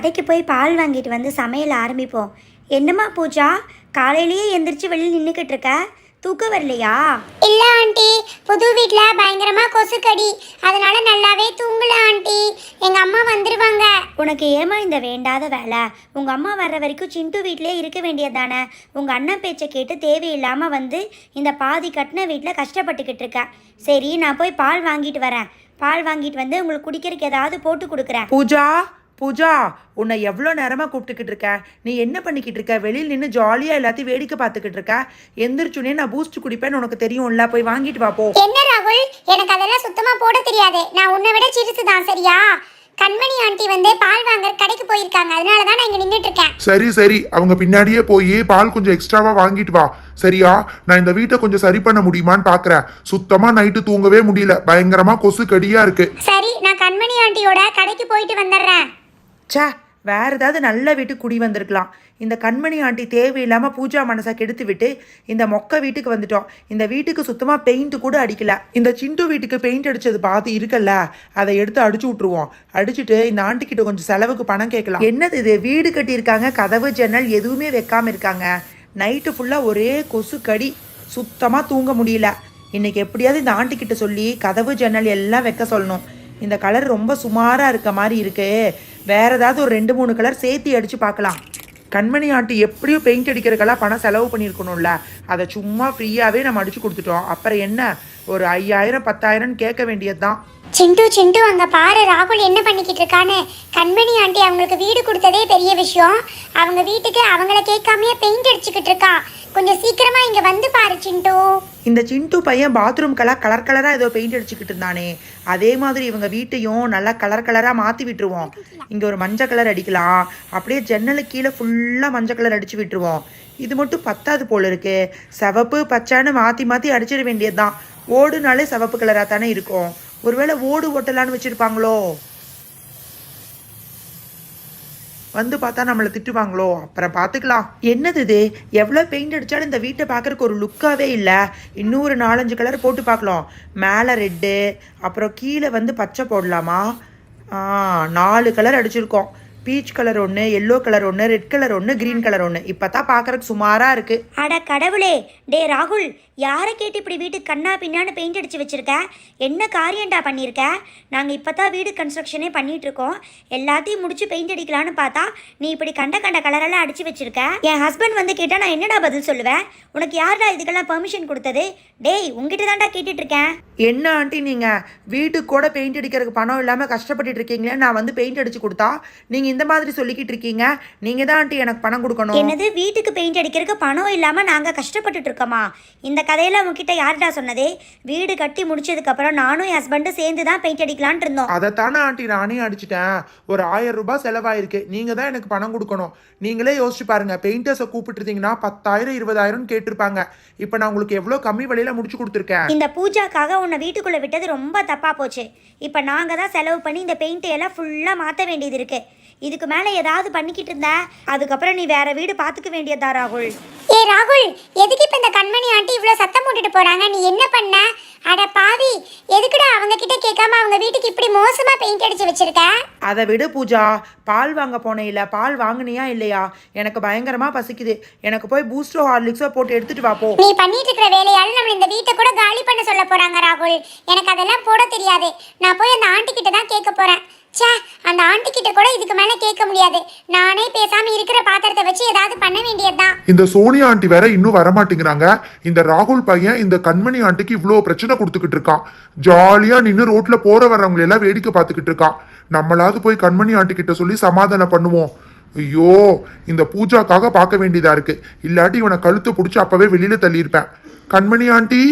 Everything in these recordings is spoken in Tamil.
கடைக்கு போய் பால் வாங்கிட்டு வந்து சமையல் ஆரம்பிப்போம். என்னம்மா பூஜா? காலையிலேயே எந்திரிச்சு வெளியில் நின்றுக்கிட்டு இருக்க? தூக்கம் வரலையா? இல்ல ஆண்டி. புது வீட்ல பயங்கரமா கொசுக்கடி. அதனால நல்லாவே தூங்கல ஆண்டி. எங்க அம்மா வந்துருவாங்க. உனக்கு ஏமா இந்த வேண்டாத வேலை? உங்கள் அம்மா வர்ற வரைக்கும் சிண்டு வீட்டிலே இருக்க வேண்டியது தானே உங்கள் அண்ணன் பேச்சை கேட்டு தேவையில்லாமல் வந்து இந்த பாதி கட்டின வீட்டில் கஷ்டப்பட்டுக்கிட்டு இருக்க. சரி நான் போய் பால் வாங்கிட்டு வரேன். பால் வாங்கிட்டு வந்து உங்களுக்கு குடிக்கிறதுக்கு ஏதாவது போட்டு கொடுக்குறேன். பூஜா? பூஜா உன்னை எவ்வளோ நேரமாக கூப்பிட்டுக்கிட்டு இருக்க நீ என்ன பண்ணிக்கிட்டு இருக்க? வெளியில் நின்று ஜாலியாக எல்லாத்தையும் வேடிக்கை பார்த்துக்கிட்டு இருக்க. எந்திரிச்சுனே நான் பூஸ்ட் குடிப்பேன்னு உனக்கு தெரியும்ல. போய் வாங்கிட்டு வா போ. என்ன ராகுல்? எனக்கு அதெல்லாம் சுத்தமா போட தெரியாது. நான் உன்னை விட சிறுசு தான் சரியா? கண்மணி ஆண்டி வந்து பால் வாங்க கடைக்கு போயிருக்காங்க. அதனால தான் நான் இங்க நின்னுட்டு இருக்கேன். சரி சரி. அவங்க பின்னாடியே போய் பால் கொஞ்சம் எக்ஸ்ட்ராவா வாங்கிட்டு வா. சரியா? நான் இந்த வீட்டை கொஞ்சம் சரி பண்ண முடியுமான்னு பாக்குறேன். சுத்தமா நைட்டு தூங்கவே முடியல. பயங்கரமா கொசு கடியா இருக்கு. சரி நான் கண்மணி ஆண்டியோட கடைக்கு போயிட்டு வந்துடுறேன். ச்சே வேறு ஏதாவது நல்ல வீட்டுக்கு குடி வந்திருக்கலாம். இந்த கண்மணி ஆண்டி தேவையில்லாமல் பூஜா மனசை கெடுத்து விட்டு இந்த மொக்க வீட்டுக்கு வந்துட்டோம். இந்த வீட்டுக்கு சுத்தமாக பெயிண்ட் கூட அடிக்கல. இந்த சிண்டு வீட்டுக்கு பெயிண்ட் அடித்தது பார்த்து இருக்கல்ல அதை எடுத்து அடிச்சு விட்ருவோம் அடிச்சுட்டு இந்த ஆண்டிக்கிட்ட கொஞ்சம் செலவுக்கு பணம் கேட்கலாம். என்னது இது? வீடு கட்டியிருக்காங்க கதவு ஜன்னல் எதுவுமே வைக்காம இருக்காங்க. நைட்டு ஃபுல்லாக ஒரே கொசு கடி. சுத்தமாக தூங்க முடியல. இன்னைக்கு எப்படியாவது இந்த ஆண்டிக்கிட்ட சொல்லி கதவு ஜன்னல் எல்லாம் வைக்க சொல்லணும். இந்த கலர் ரொம்ப சுமாராக இருக்க மாதிரி இருக்குது வேற ஏதாவது ஒரு ரெண்டு மூணு கலர் சேர்த்து அடிச்சு பார்க்கலாம். கண்மணி ஆண்டி எப்படியும் பெயிண்ட் அடிக்கிறதுக்கெல்லாம் பணம் செலவு பண்ணியிருக்கணும்ல. அதை சும்மா ஃப்ரீயாகவே நம்ம அடிச்சு கொடுத்துட்டோம். அப்புறம் என்ன? ஒரு ஐயாயிரம் பத்தாயிரம்னு கேட்க வேண்டியது தான் சிண்டு சிண்டு அங்கே பாரு ராகுல் என்ன பண்ணிக்கிட்டு இருக்கான்னு. கண்மணி ஆண்டி அவங்களுக்கு வீடு கொடுத்ததே பெரிய விஷயம். அவங்க வீட்டுக்கு அவங்கள கேட்காமையே பெயிண்ட் அடிச்சுக்கிட்டு இருக்கா. கொஞ்சம் சீக்கிரமா இங்க வந்து பாரு சிண்டு. இந்த சிண்டு பையன் பாத்ரூம்க்கெல்லாம் கலர் கலராக ஏதோ பெயிண்ட் அடிச்சுக்கிட்டு இருந்தானே. அதே மாதிரி இவங்க வீட்டையும் நல்லா கலர் கலராக மாற்றி விட்டுருவோம். இங்கே ஒரு மஞ்சள் கலர் அடிக்கலாம். அப்படியே ஜன்னலுக்கு கீழே ஃபுல்லாக மஞ்சள் கலர் அடிச்சு விட்டுருவோம். இது மட்டும் பத்தாது போல இருக்கு. சிவப்பு பச்சைன்னு மாற்றி மாற்றி அடிச்சிட வேண்டியதுதான். ஓடுனாலே சிவப்பு கலராக தானே இருக்கும். ஒருவேளை ஓடு ஓட்டலான்னு வச்சுருப்பாங்களோ? வந்து பார்த்தா நம்மளை திட்டுவாங்களோ? அப்புறம் பார்த்துக்கலாம். என்னது இது? எவ்வளோ பெயிண்ட் அடித்தாலும் இந்த வீட்டை பார்க்கறக்கு ஒரு லுக்காகவே இல்லை. இன்னும் ஒரு நாலஞ்சு கலர் போட்டு பார்க்கலாம். மேலே ரெட்டு அப்புறம் கீழே வந்து பச்சை போடலாமா? நாலு கலர் அடிச்சிருக்கோம். பீச் கலர் ஒன்று எல்லோ கலர் ஒன்று ரெட் கலர் ஒன்று க்ரீன் கலர் ஒன்று இப்போ தான் பார்க்கறக்கு சுமாராக இருக்குது அட கடவுளே. டே ராகுல் யாரை கேட்டு இப்படி வீட்டுக்கு கண்ணா பின்னான்னு பெயிண்ட் அடிச்சு வச்சிருக்க? என்ன காரியம்டா பண்ணியிருக்க நாங்கள் இப்போ தான் வீடு கன்ஸ்ட்ரக்ஷனே பண்ணிட்டு இருக்கோம். எல்லாத்தையும் முடிச்சு பெயிண்ட் அடிக்கலான்னு பார்த்தா நீ இப்படி கண்ட கண்ட கலரெல்லாம் அடிச்சு வச்சிருக்க? என் ஹஸ்பண்ட் வந்து கேட்டால் நான் என்னடா பதில் சொல்லுவேன்? உனக்கு யார்டா இதுக்கெல்லாம் பெர்மிஷன் கொடுத்தது? டேய் உங்ககிட்ட தான்டா கேட்டுட்டு இருக்கேன். என்ன ஆண்டி நீங்கள் வீட்டுக்கு கூட பெயிண்ட் அடிக்கிறதுக்கு பணம் இல்லாமல் கஷ்டப்பட்டுட்டு இருக்கீங்களே நான் வந்து பெயிண்ட் அடிச்சு கொடுத்தா நீங்கள் இந்த மாதிரி சொல்லிக்கிட்டு இருக்கீங்க. நீங்கள் தான் ஆண்டி எனக்கு பணம் கொடுக்கணும். என்னது? வீட்டுக்கு பெயிண்ட் அடிக்கிறதுக்கு பணம் இல்லாமல் நாங்கள் கஷ்டப்பட்டுட்டு இருக்கோமா? இந்த கதையில உங்ககிட்ட யார்டா சொன்னதே? வீடு கட்டி முடிச்சதுக்கப்புறம் நானும் என் ஹஸ்பண்டும் சேர்ந்து தான் பெயிண்ட் அடிக்கலான்ட்டு இருந்தோம். அதைத்தானே ஆண்டி நானே அடிச்சிட்டேன். ஒரு ஆயிரம் ரூபாய் செலவாயிருக்கு. நீங்க தான் எனக்கு பணம் கொடுக்கணும். நீங்களே யோசிச்சு பாருங்க. பெயிண்டர்ஸை கூப்பிட்டுருந்தீங்கன்னா பத்தாயிரம் இருபதாயிரம் கேட்டிருப்பாங்க. இப்போ நான் உங்களுக்கு எவ்வளோ கம்மி விலையில முடிச்சு கொடுத்துருக்கேன்? இந்த பூஜாக்காக உன்னை வீட்டுக்குள்ளே விட்டது ரொம்ப தப்பாக போச்சு. இப்போ நாங்கள் தான் செலவு பண்ணி இந்த பெயிண்ட்டை எல்லாம் ஃபுல்லாக மாற்ற வேண்டியது இருக்கு. இதுக்கு மேலே ஏதாவது பண்ணிக்கிட்டு இருந்த அதுக்கப்புறம் நீ வேற வீடு பார்த்துக்க வேண்டியதா ராகுல்? ஏ ராகுல் எதுக்கு இப்ப இந்த கண்மணி ஆண்டி இவ்ளோ சத்தம் போட்டுட்டு போறாங்க? நீ என்ன பண்ண? அட பாவி எதுக்குடா அவங்க கிட்ட கேட்காம அவங்க வீட்டுக்கு இப்படி மோசமா பெயிண்ட் அடிச்சு வச்சிருக்க? அதை விடு பூஜா. பால் வாங்க போனேயில. பால் வாங்குனியா இல்லையா? எனக்கு பயங்கரமாக பசிக்குது. எனக்கு போய் பூஸ்டோ ஹார்லிக்ஸோ போட்டு எடுத்துட்டு வா போ. நீ பண்ணிட்டு இருக்கிற வேலையால நம்ம இந்த வீட்டை கூட காலி பண்ண சொல்ல போறாங்க ராகுல். எனக்கு அதெல்லாம் போட தெரியாது. நான் போய் அந்த ஆண்டி கிட்ட தான் கேட்க போறேன். ச்சே அந்த ஆண்டி கிட்ட கூட இதுக்கு மேல கேட்க முடியாது. நானே பேசாம இருக்கிற பாத்திரத்தை வச்சு ஏதாவது பண்ண வேண்டியதுதான். இந்த சோனியா ஆண்டி வேற இன்னும் வர மாட்டேங்கிறாங்க இந்த ராகுல் பையன் இந்த கண்மணி ஆண்டிக்கு இவ்வளோ பிரச்சனை கொடுத்துக்கிட்டு இருக்கான். ஜாலியா நின்று ரோட்ல போற வர்றவங்களை எல்லாம் வேடிக்கை பார்த்துக்கிட்டு இருக்கான். நம்மளாவது போய் கண்மணி ஆண்டி கிட்ட சொல்லி சமாதானம் பண்ணுவோம். ஐயோ இந்த பூஜாக்காக பார்க்க வேண்டியதா இருக்கு. இல்லாட்டி இவனை கழுத்தை பிடிச்சி அப்பவே வெளியில தள்ளியிருப்பேன். கண்மணி ஆண்டி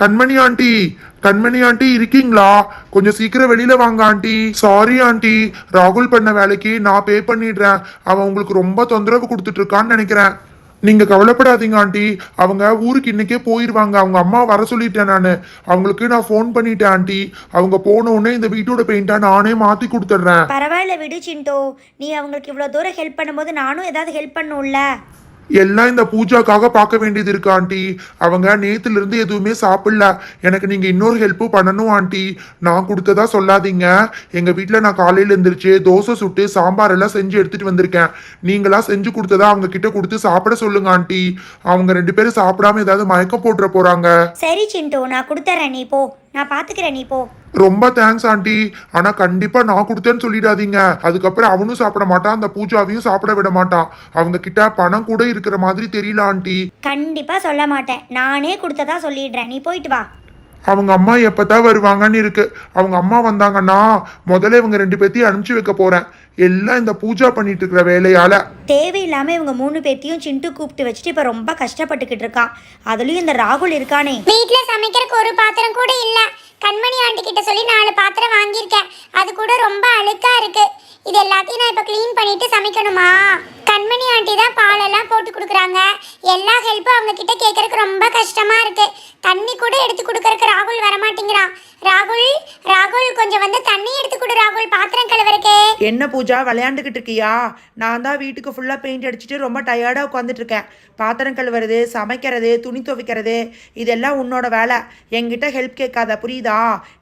கண்மணி ஆண்டி கண்மணி ஆண்டி இருக்கீங்களா? கொஞ்சம் சீக்கிரம் வெளியில வாங்க ஆண்டி. Sorry aunty. ராகுல் பண்ண வேலைக்கு நான் பே பண்ணிடுறேன். அவன் உங்களுக்கு ரொம்ப தொந்தரவு கொடுத்துட்டு இருக்கான்னு நினைக்கிறேன். நீங்க கவலைப்படாதீங்க ஆண்டி. அவங்க ஊருக்கு இன்னைக்கே போயிருவாங்க. அவங்க அம்மா வர சொல்லிட்டேன் நான். அவங்களுக்கு நான் ஃபோன் பண்ணிட்டேன் ஆண்டி. அவங்க போன உடனே இந்த வீட்டோட பெயிண்டா நானே மாத்தி கொடுத்துட்றேன். பரவாயில்ல விடு சிண்டோ. நீ அவங்களுக்கு இவ்வளோ தூரம் ஹெல்ப் பண்ணும்போது நானும் ஏதாவது ஹெல்ப் பண்ணும்ல. எல்லாம் இந்த பூஜாக்காக பார்க்க வேண்டியது இருக்கு ஆண்டி. அவங்க நேத்துல இருந்து எதுவுமே சாப்பிடல. எனக்கு நீங்க இன்னொரு ஹெல்ப்பும் பண்ணணும் ஆண்டி. நான் கொடுத்ததா சொல்லாதீங்க. எங்க வீட்டில் நான் காலையில எழுந்திரிச்சு தோசை சுட்டு சாம்பார் எல்லாம் செஞ்சு எடுத்துட்டு வந்திருக்கேன். நீங்களா செஞ்சு கொடுத்ததா அவங்க கிட்ட கொடுத்து சாப்பிட சொல்லுங்க ஆண்டி. அவங்க ரெண்டு பேரும் சாப்பிடாம ஏதாவது மயக்கம் போட்டுற போறாங்க. சரி சிண்டோ. நான் கொடுத்துறேன் நீ போ. நான் பாத்துக்கிறேன். நீ போ. ரொம்ப தேங்க்ஸ் ஆண்டி. ஆனா கண்டிப்பா நான் கொடுத்தேன்னு சொல்லிடாதீங்க. அதுக்கப்புறம் அவனும் சாப்பிட மாட்டான் அந்த பூஜாவையும் சாப்பிட விட மாட்டான். அவங்க கிட்ட பணம் கூட இருக்கிற மாதிரி தெரியல ஆண்டி. கண்டிப்பாக சொல்ல மாட்டேன். நானே கொடுத்ததா சொல்லிடுறேன். நீ போயிட்டு வா. அவங்க அம்மா எப்பதான் வருவாங்கன்னு இருக்கு. அவங்க அம்மா வந்தாங்கன்னா முதல்ல இவங்க ரெண்டு பேர்த்தையும் அனுப்பிச்சு வைக்க போறேன். எல்லாம் இந்த பூஜா பண்ணிட்டு இருக்கிற வேலையால. தேவையில்லாமல் இவங்க மூணு பேர்த்தையும் சிண்டு கூப்பிட்டு வச்சுட்டு இப்போ ரொம்ப கஷ்டப்பட்டுக்கிட்டு இருக்கான் அதுலேயும் இந்த ராகுல் இருக்கானே. வீட்ல சமைக்கிறதுக்கு ஒரு பாத்திரம் கூட இல்ல. கண்மணி ஆண்டி கிட்ட சொல்லி நாலு பாத்திரம் வாங்கியிருக்கேன். அது கூட ரொம்ப அழுக்கா இருக்கு. இது எல்லாத்தையும் நான் இப்ப க்ளீன் பண்ணிட்டு சமைக்கணுமா? கண்மணி ஆண்டி தான் பாலெல்லாம் போட்டு கொடுக்குறாங்க. எல்லா ஹெல்ப்பும் அவங்க கிட்ட கேட்கறதுக்கு ரொம்ப கஷ்டமா இருக்கு. தண்ணி கூட எடுத்து கொடுக்கறதுக்கு ராகுல் வரமாட்டேங்கிறான். ராகுல் ராகுல் கொஞ்சம் வந்து தண்ணி எடுத்து கொடு ராகுல் பாத்திரம் கழுவுறக்கே என்ன பூஜா விளையாண்டுக்கிட்டு இருக்கியா? நான் தான் வீட்டுக்கு ஃபுல்லாக பெயிண்ட் அடிச்சுட்டு ரொம்ப டயர்டாக உட்காந்துட்டு இருக்கேன். பாத்திரம் கழுவுறது சமைக்கிறது துணி துவைக்கிறது இதெல்லாம் உன்னோட வேலை. என்கிட்ட ஹெல்ப் கேட்காத புரியுதா?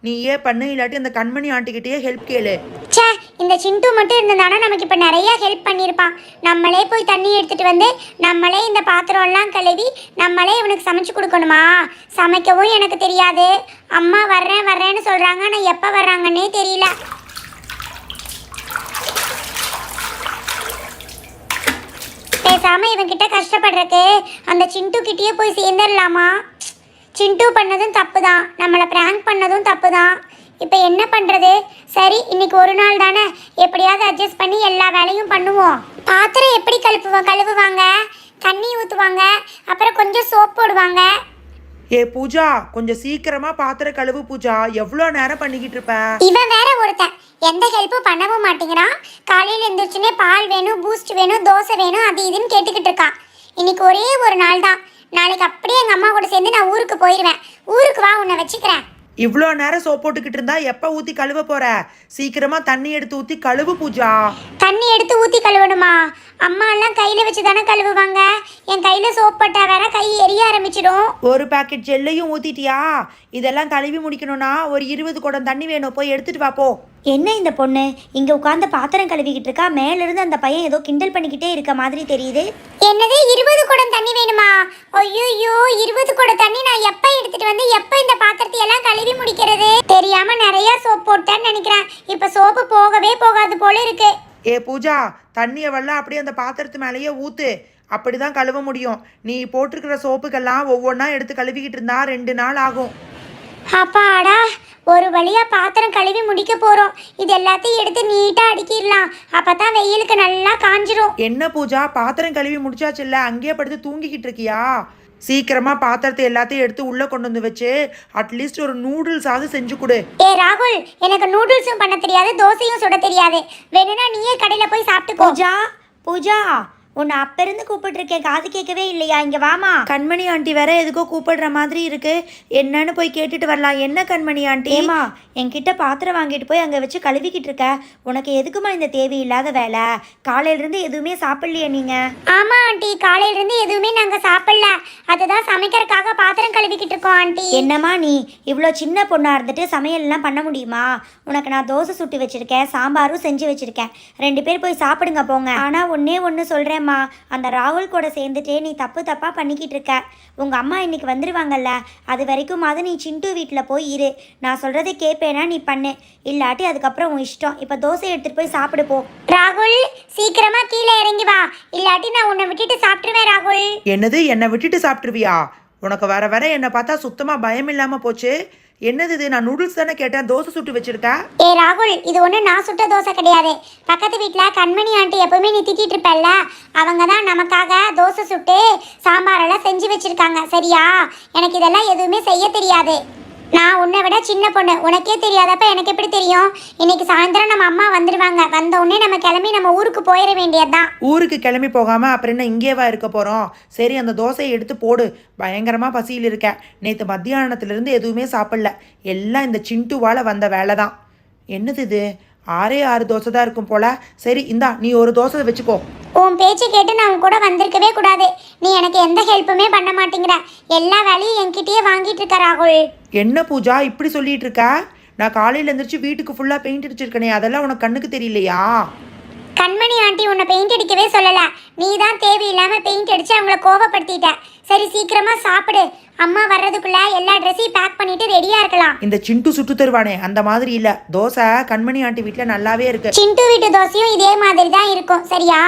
நீயே பண்ணு இல்லாட்டி அந்த கண்மணி ஆண்டிக்கிட்டேயே ஹெல்ப் கேளு. ச்சே இந்த சிண்டு மட்டும் இருந்ததானா நமக்கு இப்போ நிறைய ஹெல்ப் பண்ணியிருப்பான். நம்மளே போய் தண்ணி எடுத்துட்டு வந்து நம்மளே இந்த பாத்திரம்லாம் கழுவி நம்மளே இவனுக்கு சமைச்சு கொடுக்கணுமா? சமைக்கவும் எனக்கு தெரியாது. அம்மா வர்றேன் வர்றேன்னு சொல்கிறாங்க ஆனால் எப்போ வர்றாங்கன்னே தெரியல. பேசாமல் இவன்கிட்ட கஷ்டப்படுறக்கு அந்த சிண்டு கிட்டேயே போய் சேர்ந்துடலாமா? சிண்டு பண்ணதும் தப்பு தான் நம்மளை ப்ராங்க் பண்ணதும் தப்பு தான் இப்போ என்ன பண்ணுறது சரி இன்னைக்கு ஒரு நாள் தானே. எப்படியாவது அட்ஜஸ்ட் பண்ணி எல்லா வேலையும் பண்ணுவோம். பாத்திரம் எப்படி கழுப்புவோம் கழுவுவாங்க? தண்ணி ஊற்றுவாங்க அப்புறம் கொஞ்சம் சோப் போடுவாங்க. ஏ பூஜா கொஞ்சம் சீக்கிரமா பாத்திரம் கழுவு பூஜா. எவ்வளோ நேரம் பண்ணிக்கிட்டு இருப்ப? இவன் வேற ஒருத்தன். எந்த ஹெல்ப்பும் பண்ணவும் மாட்டேங்கிறான் காலையில் எழுந்திரிச்சுனே பால் வேணும் பூஸ்ட் வேணும் தோசை வேணும் அது இதுன்னு கேட்டுக்கிட்டு இருக்கான் இன்னைக்கு ஒரே ஒரு நாள் தான் நாளைக்கு அப்படியே எங்கள் அம்மா கூட சேர்ந்து நான் ஊருக்கு போயிடுவேன் ஊருக்கு வா உன்னை வச்சுக்கிறேன். இவ்வளோ நேரம் சோப் போட்டுக்கிட்டு இருந்தா எப்போ ஊற்றி கழுவ போற? சீக்கிரமா தண்ணி எடுத்து ஊற்றி கழுவு பூஜா. தண்ணி எடுத்து ஊற்றி கழுவணுமா? அம்மா எல்லாம் கையில் வச்சு தானே கழுவுவாங்க. என் கையில் சோப் பட்டா வேற கை எரிய ஆரம்பிச்சிடும். ஒரு பாக்கெட் ஜெல்லையும் ஊத்திட்டியா? இதெல்லாம் கழுவி முடிக்கணும்னா ஒரு இருபது குடம் தண்ணி வேணும். போய் எடுத்துட்டு வா போ. என்ன இந்த பொண்ணு? இங்கே உட்காந்து பாத்திரம் கழுவிக்கிட்டு இருக்கா? மேலேருந்து அந்த பையன் ஏதோ கிண்டல் பண்ணிக்கிட்டே இருக்க மாதிரி தெரியுது. என்னது? இருபது குடம் தண்ணி வேணுமா? ஐயோ இருபது குடம் தண்ணி நான் எப்ப எடுத்துட்டு வந்து எப்ப இந்த பாத்திரத்தை எல்லாம் கழுவி முடிக்கிறது? தெரியாம நிறைய சோப் போட்டேன்னு நினைக்கிறேன். இப்ப சோப்பு போகவே போகாது போல இருக்கு. ஏ பூஜா தண்ணியை வெள்ளம் அப்படியே அந்த பாத்திரத்து மேலேயே ஊத்து. அப்படிதான் கழுவ முடியும். நீ போட்டிருக்கிற சோப்புக்கெல்லாம் ஒவ்வொன்றா எடுத்து கழுவிக்கிட்டு இருந்தா ரெண்டு நாள் ஆகும். அப்பாடா ஒரு வழியா பாத்திரம் கழுவி முடிக்க போறோம். இது எல்லாத்தையும் எடுத்து நீட்டா அடுக்கிடலாம். அப்பதான் வெயிலுக்கு நல்லா காஞ்சிரும். என்ன பூஜா? பாத்திரம் கழுவி முடிச்சாச்சு இல்ல அங்கேயே படுத்து தூங்கிக்கிட்டு இருக்கியா? சீக்கிரமா பாத்திரத்தை எல்லாத்தையும் எடுத்து உள்ள கொண்டு வந்து வச்சு அட்லீஸ்ட் ஒரு நூடுல்ஸாவது செஞ்சு கொடு. ஏ ராகுல் எனக்கு நூடுல்ஸும் பண்ண தெரியாது தோசையும் சுட தெரியாது. வேணும்னா நீயே கடையில போய் சாப்பிட்டுக்கோ. பூஜா பூஜா உன்னை அப்பேருந்து கூப்பிட்டுருக்கேன். காது கேட்கவே இல்லையா? இங்கே வாமா. கண்மணி ஆண்டி வேற எதுக்கோ கூப்பிடுற மாதிரி இருக்கு. என்னன்னு போய் கேட்டுட்டு வரலாம். என்ன கண்மணி ஆண்டி? ஏமா என்கிட்ட பாத்திரம் வாங்கிட்டு போய் அங்கே வச்சு கழுவிக்கிட்டு இருக்க. உனக்கு எதுக்குமா இந்த தேவையில்லாத வேலை? காலையிலேருந்து எதுவுமே சாப்பிடலையே நீங்கள் ஆமா ஆண்டி காலையில இருந்து எதுவுமே நாங்க சாப்பிடல. அதுதான் சமைக்கிறதுக்காக பாத்திரம் கழுவிக்கிட்டு இருக்கோம் ஆண்டி. என்னம்மா நீ? இவ்வளோ சின்ன பொண்ணாக இருந்துட்டு சமையல்லாம் பண்ண முடியுமா? உனக்கு நான் தோசை சுட்டு வச்சிருக்கேன் சாம்பாரும் செஞ்சு வச்சிருக்கேன். ரெண்டு பேர் போய் சாப்பிடுங்க போங்க. ஆனால் ஒன்றே ஒன்று சொல்கிறேம்மா அந்த ராகுல் கூட சேர்ந்துட்டே நீ தப்பு தப்பாக பண்ணிக்கிட்டு இருக்க. உங்கள் அம்மா இன்னைக்கு வந்துருவாங்கல்ல அது வரைக்கும் அது நீ சிண்டு வீட்டில் போய் இரு. நான் சொல்கிறத கேட்பேனா நீ பண்ணு. இல்லாட்டி அதுக்கப்புறம் உன் இஷ்டம். இப்போ தோசை எடுத்துகிட்டு போய் சாப்பிடு போ. ராகுல் சீக்கிரமா கீழே இறங்கி வா. இல்லாட்டி நான் உன்னை விட்டுட்டு சாப்பிட்டுருவேன் ராகுல். என்னது? என்னை விட்டுட்டு சாப்பிட்டுருவியா? உனக்கு வர வர என்னை பார்த்தா சுத்தமாக பயம் இல்லாமல் போச்சு. என்னது இது? நான் நூடுல்ஸ் தானே கேட்டேன். தோசை சுட்டு வச்சிருக்கா? ஏ ராகுல் இது ஒன்று நான் சுட்ட தோசை கிடையாது. பக்கத்து வீட்டில் கண்மணி ஆண்டி எப்பவுமே நீ திட்டிட்டு இருப்பல்ல? அவங்க தான் நமக்காக தோசை சுட்டு சாம்பாரெல்லாம் செஞ்சு வச்சிருக்காங்க. சரியா? எனக்கு இதெல்லாம் எதுவுமே செய்ய தெரியாது. நான் உன்னை விட சின்ன பொண்ணு. உனக்கே தெரியாதப்ப எனக்கு எப்படி தெரியும்? இன்னைக்கு சாயந்தரம் நம்ம அம்மா வந்துடுவாங்க வந்த உடனே நம்ம கிளம்பி நம்ம ஊருக்கு போயிட வேண்டியதுதான். ஊருக்கு கிளம்பி போகாம அப்புறம் என்ன இங்கேவா இருக்க போறோம்? சரி அந்த தோசையை எடுத்து போடு. பயங்கரமா பசியில் இருக்கேன் நேற்று மத்தியானத்துல இருந்து எதுவுமே சாப்பிடல. எல்லாம் இந்த சிண்டுவால வந்த வேலை தான் என்னது இது? ஆறே ஆறு தோசை தான் இருக்கும் போல. சரி இந்தா நீ ஒரு தோசை வச்சுக்கோ. உன் பேச்சு கேட்டு நான் கூட வந்திருக்கவே கூடாது. நீ எனக்கு எந்த ஹெல்ப்புமே பண்ண மாட்டேங்கிற. எல்லா வேலையும் என்கிட்டயே வாங்கிட்டு இருக்க ராகுல். என்ன பூஜா இப்படி சொல்லிட்டு இருக்க? நான் காலையில் எழுந்திரிச்சு வீட்டுக்கு ஃபுல்லாக பெயிண்ட் அடிச்சிருக்கனே அதெல்லாம் உனக்கு கண்ணுக்கு தெரியலையா? கண்மணி ஆண்டி உன்னை பெயிண்ட் அடிக்கவே சொல்லல. நீ தான் தேவையில்லாம பெயிண்ட் அடிச்சு அவங்கள கோவப்படுத்திட்ட. சரி சீக்கிரமா சாப்பிடு. அம்மா வர்றதுக்குள்ள எல்லா ட்ரெஸ்ஸையும் பேக் பண்ணிட்டு ரெடியா இருக்கலாம். இந்த சிண்டு சுட்டு தருவானே அந்த மாதிரி இல்லை. தோசை கண்மணி ஆண்டி வீட்டில் நல்லாவே இருக்கு. சிண்டு வீட்டு தோசையும் இதே மாதிரி தான் இருக்கும். சரியா?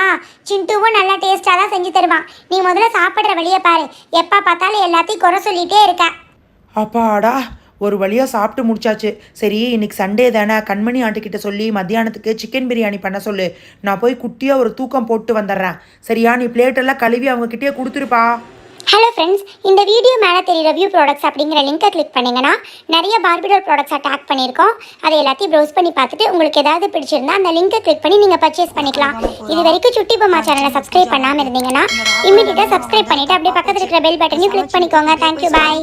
சிண்டுவும் நல்லா டேஸ்டாக தான் செஞ்சு தருவான். நீ முதல்ல சாப்பிட்ற வழியை பாரு. எப்போ பார்த்தாலும் எல்லாத்தையும் குறை சொல்லிட்டே இருக்க. அப்பாடா ஒரு வழியாக சாப்பிட்டு முடிச்சாச்சு. சரி இன்னைக்கு சண்டே தானே? கண்மணி ஆண்டுக்கிட்ட கிட்ட சொல்லி மத்தியானத்துக்கு சிக்கன் பிரியாணி பண்ண சொல்லு. நான் போய் குட்டியாக ஒரு தூக்கம் போட்டு வந்துடுறேன். சரியா நீ பிளேட்டெல்லாம் கழுவி அவங்கக்கிட்டே கொடுத்துருப்பா. ஹலோ ஃப்ரெண்ட்ஸ் இந்த வீடியோ மேலே தெரியுற ரிவ்யூ ப்ராடக்ட்ஸ் அப்படிங்கிற லிங்கை கிளிக் பண்ணிங்கன்னா நிறைய பார்பிடோர் ப்ராடக்ட்ஸாக டேக் பண்ணியிருக்கோம். அதை எல்லாத்தையும் ப்ரௌஸ் பண்ணி பார்த்துட்டு உங்களுக்கு ஏதாவது பிடிச்சிருந்தா அந்த லிங்கை கிளிக் பண்ணி நீங்கள் பர்ச்சேஸ் பண்ணிக்கலாம். இது வரைக்கும் சுட்டி பொம்மா சேனலை சப்ஸ்கிரைப் பண்ணாமல் இருந்தீங்கன்னா இமீடியட்டாக சப்ஸ்கிரைப் பண்ணிவிட்டு அப்படியே பக்கத்தில் இருக்கிற பெல் பட்டனையும் கிளிக் பண்ணிக்கோங்க. Thank you bye